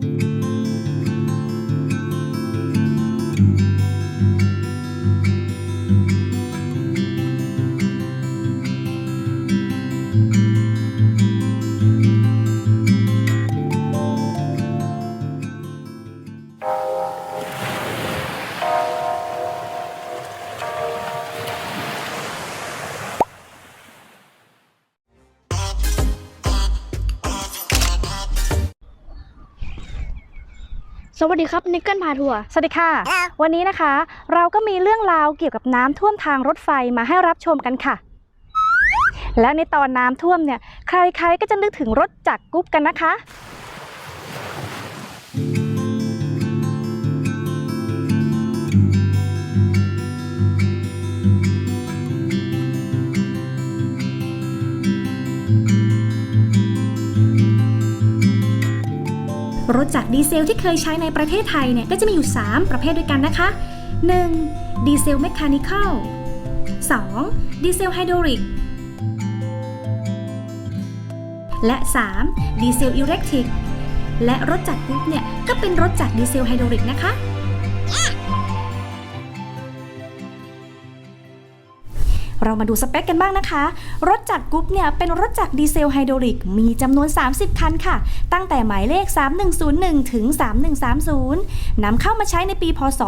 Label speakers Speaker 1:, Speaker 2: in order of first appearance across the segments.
Speaker 1: thank you สวัสดีครับนิกเกิลพาทัวร์
Speaker 2: สวัสดีค่ะ วันนี้นะคะ เราก็มีเรื่องราวเกี่ยวกับน้ำท่วมทางรถไฟมาให้รับชมกันค่ะ และในตอนน้ำท่วมเนี่ย ใครๆก็จะนึกถึงรถจักรกุ๊บกันนะคะ
Speaker 3: ถจักรดีเซลที่เคยใช้ในประเทศไทยเนี่ยก็จะมีอยู่ 3 ประเภทด้วยกันนะคะ 1. ดีเซลเมคานิคอล 2. ดีเซลไฮดรอลิกและ 3. ดีเซลอิเล็กทริก และรถจักรกรุ๊ปเนี่ยก็เป็นรถจักรดีเซลไฮดรอลิกนะคะ เรามาดูสเปคกันบ้างนะคะ รถจักรกรุ๊ปเนี่ยเป็นรถจักรดีเซลไฮดรอลิก มีจำนวน 30 คันค่ะ ตั้งแต่หมายเลข 3101 ถึง 3130นำเข้ามาใช้ในปีพศ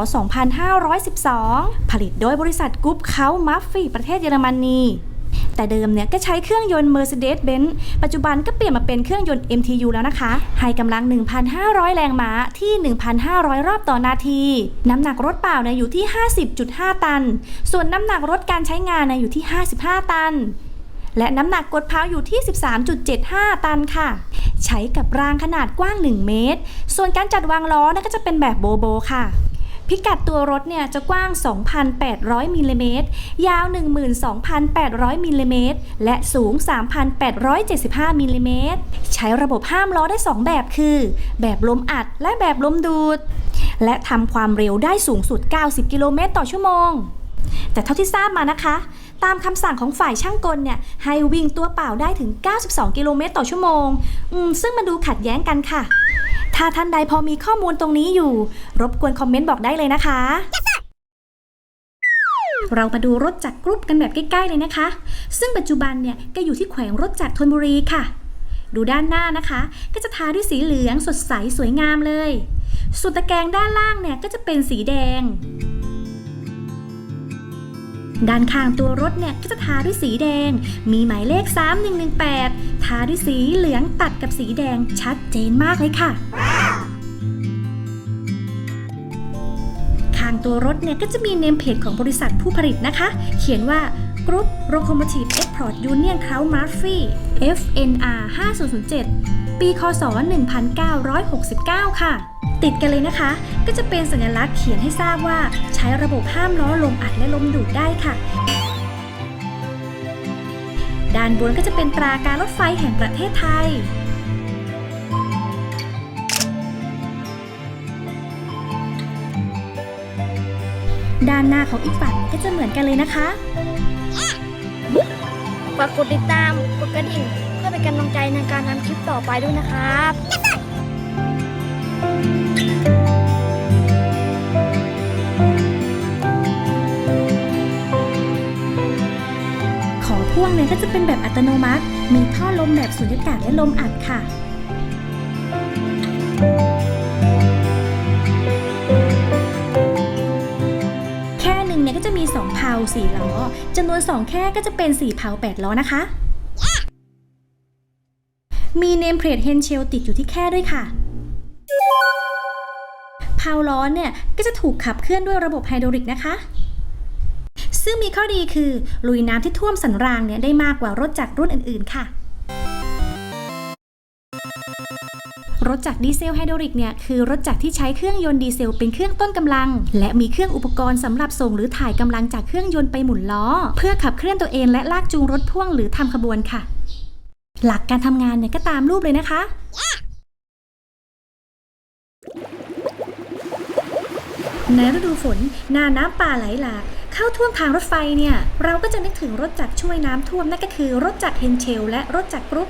Speaker 3: 2512 ผลิตโดยบริษัทกรุ๊ปเขามัฟฟี่ประเทศเยอรมนี แต่เดิมเนี่ยก็ใช้เครื่องยนต์ Mercedes-Benz ปัจจุบันก็เปลี่ยนมาเป็นเครื่องยนต์ MTU แล้วนะคะ ให้กำลัง 1,500 แรงม้าที่ 1,500 รอบต่อนาที น้ำหนักรถเปล่าเนี่ยอยู่ที่ 50.5 ตัน ส่วนน้ำหนักรถการใช้งานเนี่ยอยู่ที่ 55 ตันและน้ำหนักกดเพาอยู่ที่ 13.75 ตันค่ะ ใช้กับรางขนาดกว้าง 1 เมตร ส่วนการจัดวางล้อนะก็จะเป็นแบบโบโบค่ะ พิกัดตัวรถเนี่ยจะกว้าง 2,800มิลลิเมตรยาว 12,800มิลลิเมตรและสูง 3,875มิลลิเมตรใช้ระบบห้ามล้อได้ 2 แบบคือ แบบลมอัดและแบบลมดูด และทำความเร็วได้สูงสุด 90 กิโลเมตรต่อชั่วโมง แต่เท่าที่ทราบมานะคะตามคำสั่งของฝ่ายช่างกลเนี่ยให้วิ่งตัวเปล่าได้ถึง 92 กิโลเมตรต่อชั่วโมง ซึ่งมันดูขัดแย้งกันค่ะ ถ้าท่านใดพอมีข้อมูลตรงนี้อยู่ รบกวนคอมเมนต์บอกได้เลยนะคะ เรามาดูรถจักรกรุ๊ปกันแบบใกล้ๆเลยนะคะ ซึ่งปัจจุบันเนี่ยก็อยู่ที่แขวงรถจักรธนบุรีค่ะ ดูด้านหน้านะคะ ก็จะทาด้วยสีเหลืองสดใสสวยงามเลย ส่วนตะแกรงด้านล่างเนี่ยก็จะเป็นสีแดง ด้านข้างตัวรถเนี่ยก็จะทาด้วยสีแดง มีหมายเลข 3118 ทาด้วยสีเหลืองตัดกับสีแดงชัดเจนมากเลยค่ะข้างตัวรถเนี่ยก็จะมีเนมเพจของบริษัทผู้ผลิตนะคะ เขียนว่า Group Locomotive Export Union c r o w m a r f y FNR 5007 ปี คศ 1969 ค่ะ ติดกันเลยนะคะ ก็จะเป็นสัญลักษณ์เขียนให้ทราบว่า ใช้ระบบห้ามล้อลมอัดและลมดูดได้ค่ะ ด้านบนก็จะเป็นตราการรถไฟแห่งประเทศไทยด้านหน้าของอีกฝั่งก็จะเหมือนกันเลยนะคะ
Speaker 1: ฝากกดติดตาม กดกระดิ่ง เพื่อเป็นกำลังใจในการทำคลิปต่อไปด้วยนะครับ
Speaker 3: ขอพ่วงเนี่ยก็จะเป็นแบบอัตโนมัติ มีท่อลมแบบสุญญากาศและลมอัดค่ะแค่หนึ่งเนี่ยก็จะมี 2เพา4ล้อจำนวน 2 แค่ก็จะเป็น 4เพา8ล้อนะคะ มีเนมเพลทเฮนเชลติดอยู่ที่แค่ด้วยค่ะ พาวล้อเนี่ยก็จะถูกขับเคลื่อนด้วยระบบไฮดรอลิกนะคะ ซึ่งมีข้อดีคือ ลุยน้ำที่ท่วมสันรางเนี่ยได้มากกว่ารถจักรรุ่นอื่นๆค่ะรถจักรดีเซลไฮดรอลิกเนี่ยคือรถจักรที่ใช้เครื่องยนต์ดีเซลเป็นเครื่องต้นกำลัง และมีเครื่องอุปกรณ์สำหรับส่งหรือถ่ายกำลังจากเครื่องยนต์ไปหมุนล้อ เพื่อขับเคลื่อนตัวเองและลากจูงรถพ่วงหรือทำขบวนค่ะ หลักการทำงานเนี่ยก็ตามรูปเลยนะคะ ในฤดูฝนหน้าน้ำป่าไหลหลากเข้าท่วมทางรถไฟเนี่ย เราก็จะนึกถึงรถจักรช่วยน้ำท่วมนั่นก็คือรถจักรเฮนเชลและรถจักรกรุ๊ป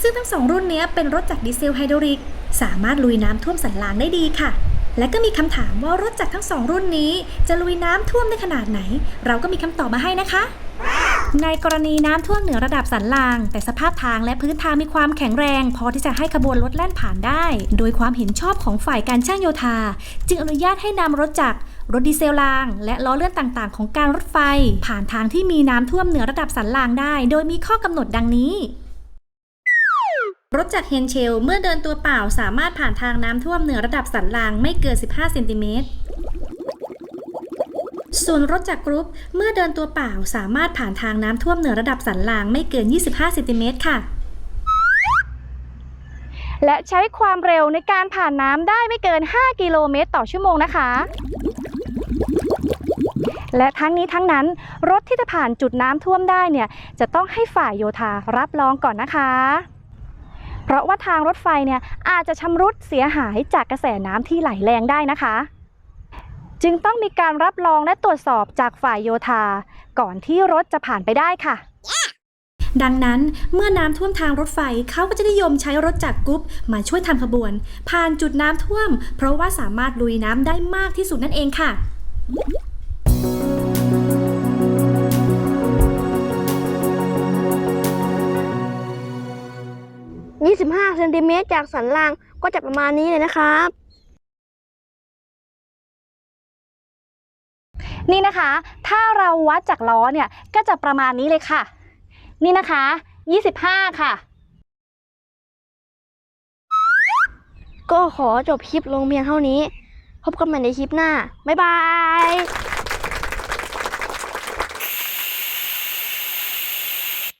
Speaker 3: ซึ่งทั้งสองรุ่นเนี้ยเป็นรถจักรดีเซลไฮดรอลิก สามารถลุยน้ำท่วมสันหลังได้ดีค่ะ และก็มีคำถามว่ารถจักรทั้งสองรุ่นนี้ จะลุยน้ำท่วมได้ขนาดไหน เราก็มีคำตอบมาให้นะคะ ในกรณีน้ำท่วมเหนือระดับสันรางแต่สภาพทางและพื้นทางมีความแข็งแรง พอที่จะให้ขบวนรถแล่นผ่านได้ โดยความเห็นชอบของฝ่ายการช่างโยธา จึงอนุญาตให้นำรถจักรรถดีเซลราง และล้อเลื่อนต่างๆ ของการรถไฟ ผ่านทางที่มีน้ำท่วมเหนือระดับสันรางได้ โดยมีข้อกำหนดดังนี้รถจากเฮนเชล เมื่อเดินตัวเปล่าสามารถผ่านทางน้ำท่วมเหนือระดับสันรางไม่เกิน 15 เซนติเมตร ส่วนรถจากกรุ๊ปเมื่อเดินตัวเปล่าสามารถผ่านทางน้ำท่วมเหนือระดับสันรางไม่เกิน 25เซนติเมตรค่ะ
Speaker 2: และใช้ความเร็วในการผ่านน้ำได้ไม่เกิน 5 กิโลเมตรต่อชั่วโมงนะคะ และทั้งนี้ทั้งนั้นรถที่จะผ่านจุดน้ำท่วมได้เนี่ยจะต้องให้ฝ่ายโยธารับรองก่อนนะคะเพราะว่าทางรถไฟเนี่ยอาจจะชำรุดเสียหายจากกระแสน้ำที่ไหลแรงได้นะคะ จึงต้องมีการรับรองและตรวจสอบจากฝ่ายโยธา ก่อนที่รถจะผ่านไปได้ค่ะ
Speaker 3: ดังนั้นเมื่อน้ำท่วมทางรถไฟเขาก็จะนิยมใช้รถจากกรุ๊ปมาช่วยทำขบวน ผ่านจุดน้ำท่วม เพราะว่าสามารถลุยน้ำได้มากที่สุดนั่นเองค่ะ
Speaker 1: 25เซนติเมตรจากสันล่างก็จะประมาณนี้เลยนะครับ
Speaker 2: นี่นะคะ ถ้าเราวัดจากล้อเนี่ยก็จะประมาณนี้เลยค่ะ นี่นะคะ 25 ค่ะ
Speaker 1: ก็ขอจบคลิปลงเพียงเท่านี้ พบกันใหม่ในคลิปหน้า บ๊ายบาย